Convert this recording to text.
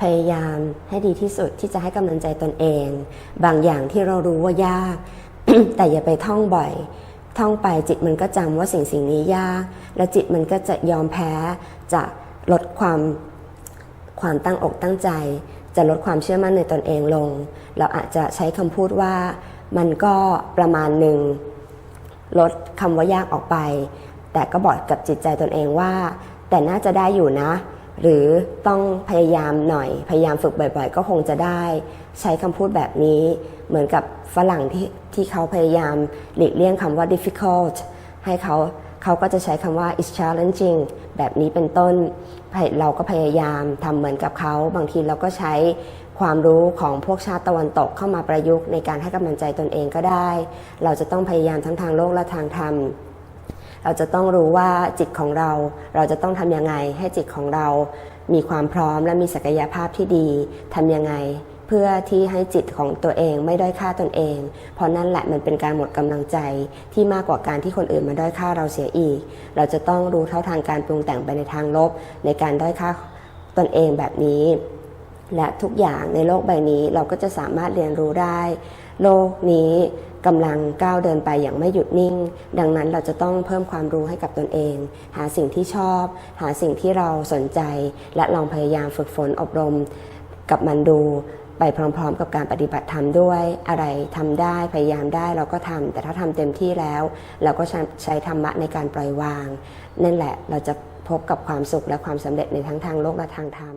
พยายามให้ดีที่สุดที่จะให้กำลังใจตนเอง บางอย่างที่เรารู้ว่ายาก แต่อย่าไปท่องบ่อย ท่องไปจิตมันก็จำว่าสิ่งสิ่งนี้ยาก และจิตมันก็จะยอมแพ้จะลดความความตั้งอกตั้งใจ จะลดความเชื่อมั่นในตนเองลง เราอาจจะใช้คำพูดว่ามันก็ประมาณหนึ่งลดคำว่ายากออกไป แต่ก็บอกกับจิตใจตนเองว่า แต่น่าจะได้อยู่นะ หรือต้องพยายามหน่อย พยายามฝึกบ่อย ๆ ก็คงจะได้ ใช้คำพูดแบบนี้ เหมือนกับฝรั่งที่ที่เขาพยายามหลีกเลี่ยงคำว่า difficult ให้เขาเขาก็จะใช้คำว่า is challenging แบบนี้เป็นต้น เราก็พยายามทำเหมือนกับเขา บางทีเราก็ใช้ความรู้ของพวกชาติตะวันตกเข้ามาประยุกต์ในการให้กำลังใจตนเองก็ได้ เราจะต้องพยายามทั้งทางโลกและทางธรรม เราจะต้องรู้ว่าจิตของเรา เราจะต้องทำยังไงให้จิตของเรา มีความพร้อมและมีศักยภาพที่ดีทำยังไงเพื่อที่ให้จิตของตัวเองไม่ด้อยค่าตนเอง เพราะนั่นแหละมันเป็นการหมดกำลังใจที่มากกว่าการที่คนอื่นมาด้อยค่าเราเสียอีก เราจะต้องรู้เท่าทางการปรุงแต่งไปในทางลบ ในการด้อยค่าตนเองแบบนี้ และทุกอย่างในโลกใบนี้เราก็จะสามารถเรียนรู้ได้ โลกนี้กำลังก้าวเดินไปอย่างไม่หยุดนิ่ง ดังนั้นเราจะต้องเพิ่มความรู้ให้กับตนเอง หาสิ่งที่ชอบ หาสิ่งที่เราสนใจ และลองพยายามฝึกฝนอบรมกับมันดูไปพร้อมๆ กับการปฏิบัติธรรมด้วยอะไรทำได้พยายามได้เราก็ทำแต่ถ้าทำเต็มที่แล้ว เราก็ใช้ธรรมะในการปล่อยวาง นั่นแหละเราจะพบกับความสุขและความสำเร็จในทั้งทางโลกและทางธรรม